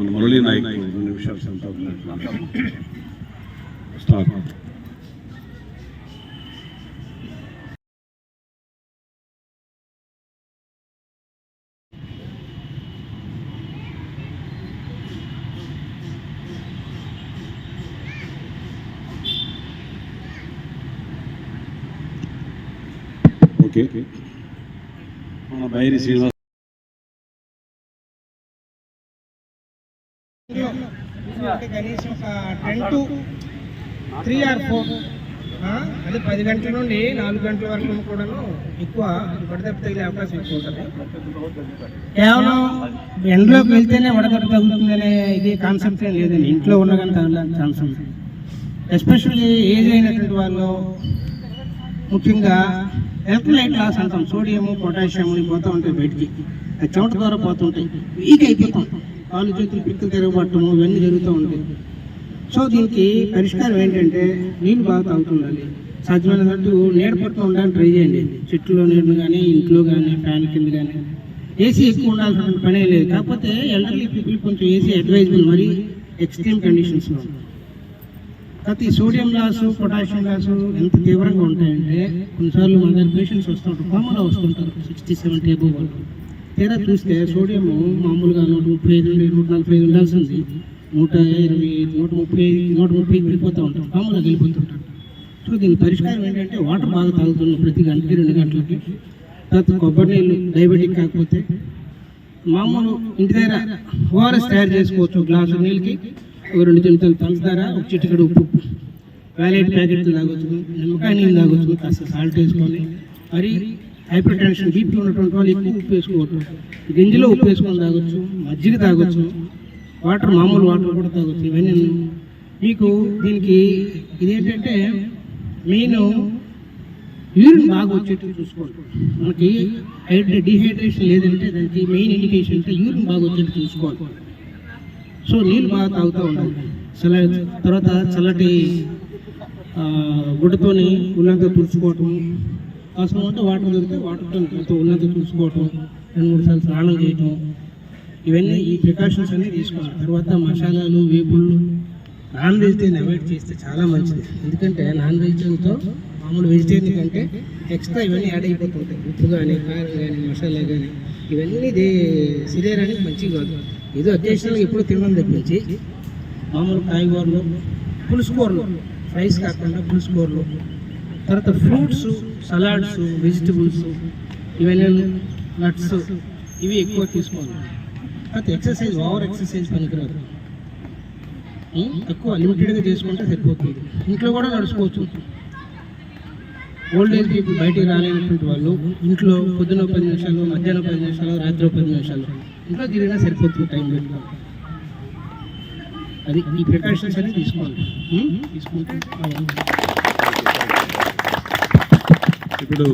మురళీ నాయక్ రెండు నిమిషాలు సంతాపం స్టార్ట్ ఓకే మన బైరి శ్రీనివాస్ కనీసం ఒక ten to three or four అదే పది గంటల నుండి నాలుగు గంటల వరకు కూడాను ఎక్కువ వడదెబ్బ తగిలే అవకాశం ఎక్కువ ఉంటుంది. కేవలం ఎండలోకి వెళ్తేనే వడదెబ్బ తగులుతుందనే ఇది కాన్సెప్ట్ ఏం లేదండి. ఇంట్లో ఉన్న కానీ తగలని ఛాన్స్ ఉంది. ఎస్పెషల్లీ ఏజ్ అయినటువంటి వాళ్ళు ముఖ్యంగా ఎలక్ట్రోలైట్ లాస్ అంటాం. సోడియం పొటాషియం ఇవి పోతూ ఉంటాయి బయటికి. అది చెమట ద్వారా పోతుంటాయి వీక్ అయిపోతాం. కాళ్ళు చేతులు పిక్కలు తిరగబట్టము ఇవన్నీ జరుగుతూ ఉంటాయి. సో దీనికి పరిష్కారం ఏంటంటే నీళ్ళు బాగా తాగుతుండాలి. సాధ్యమైనట్టు నీడ పడుతూ ఉండడానికి ట్రై చేయండి. చెట్టులో నీళ్ళు కానీ ఇంట్లో కానీ ఫ్యాన్ కింద కానీ ఏసీ ఎక్కువ ఉండాల్సిన పనే లేదు. కాకపోతే ఎల్డర్లీ పీపుల్ కొంచెం ఏసీ అడ్వైజబుల్ మరి ఎక్స్ట్రీమ్ కండిషన్స్లో కాకపోతే ఈ సోడియం లాస్ పొటాషియం లాస్ ఎంత తీవ్రంగా ఉంటాయంటే కొన్నిసార్లు మన దగ్గర పేషెంట్స్ వస్తుంటారు కామన్గా వస్తుంటారు సిక్స్టీ సెవెంటీ ఎబో వాళ్ళు. తీరా చూస్తే సోడియం మామూలుగా నూట ముప్పై ఐదు నుండి నూట నలభై ఐదు ఉండాల్సింది. నూట ఇరవై నూట ముప్పై ఐదు నూట ముప్పై వెళ్ళిపోతూ ఉంటారు మామూలుగా వెళ్ళిపోతుంటారు సో దీని పరిష్కారం ఏంటంటే వాటర్ బాగా తాగుతున్నాం ప్రతి గంటకి రెండు గంటలకి. తర్వాత కొబ్బరి నీళ్ళు డయాబెటిక్ కాకపోతే మామూలు ఇంటి దగ్గర ఓఆర్ఎస్ తయారు చేసుకోవచ్చు గ్లాసు నీళ్ళకి. ఒక రెండు చెంచాలు పంచదార ఒక చిటికడు ఉప్పు. వ్యాలెట్ ప్యాకెట్లు తాగొచ్చు నిమ్మకాయ నీళ్ళు తాగొచ్చు కాస్త సాల్ట్ వేసుకొని. మరి హైపర్ టెన్షన్ బీపీ ఉన్నటువంటి వాళ్ళు ఎక్కువ ఉప్పు వేసుకోవచ్చు గింజలో ఉప్పు వేసుకొని తాగొచ్చు మజ్జిగ తాగొచ్చు వాటర్ మామూలు వాటర్ కూడా తాగొచ్చు ఇవన్నీ. మీకు దీనికి ఇదేంటంటే మెయిన్ యూరిన్ బాగా వచ్చేట్టు చూసుకోండి. మనకి హైడ్రే డిహైడ్రేషన్ లేదంటే దానికి మెయిన్ ఇండికేషన్ అంటే యూరిన్ బాగా వచ్చేట్టు చూసుకోవాలి. సో నీళ్ళు బాగా తాగుతూ ఉండాలి. చల్ల తర్వాత చల్లటి గుడ్డతోని ఉన్నంత తుడుచుకోవటం అవసరం ఉంటే వాటర్ దొరికితే వాటర్తో ఉన్నదో చూసుకోవటం రెండు మూడు సార్లు స్నానం చేయటం. ఇవన్నీ ఈ ప్రికాషన్స్ అన్నీ తీసుకోవాలి. తర్వాత మసాలాలు వేపుళ్ళు నాన్ వెజిటేరియన్ అవాయిడ్ చేస్తే చాలా మంచిది. ఎందుకంటే నాన్ వెజిటేరియన్తో మామూలు వెజిటేరియన్ కంటే ఎక్స్ట్రా ఇవన్నీ యాడ్ అయిపోతుంటాయి. ఉప్పు కానీ కారం కానీ మసాలా కానీ ఇవన్నీ దే శరీరానికి మంచిది కాదు. ఏదో అకేషనల్గా ఎప్పుడు తినడం తప్పించి మామూలు కాయగూరలు పులుసు కూరలు ఫ్రైస్ కాకుండా పులుసు కూరలు తర్వాత ఫ్రూట్స్ సలాడ్స్ వెజిటబుల్స్ ఇవన్నీ నట్స్ ఇవి ఎక్కువ తీసుకోవాలి. తర్వాత ఎక్సర్సైజ్ ఓవర్ ఎక్సర్సైజ్ పనికిరాదు. తక్కువ లిమిటెడ్గా చేసుకుంటే సరిపోతుంది. ఇంట్లో కూడా నడుచుకోవచ్చు. ఓల్డ్ ఏజ్ పీపుల్ బయటికి రాలేనటువంటి వాళ్ళు ఇంట్లో పొద్దున పది నిమిషాలు మధ్యాహ్నం పది నిమిషాలు రాత్రి పది నిమిషాలు ఇంట్లో తిరిగినా సరిపోతుంది టైం పెట్టుకో అది ఈ ప్రికాషన్స్ అనేది తీసుకోవాలి. తీసుకుంటే. ఇప్పుడు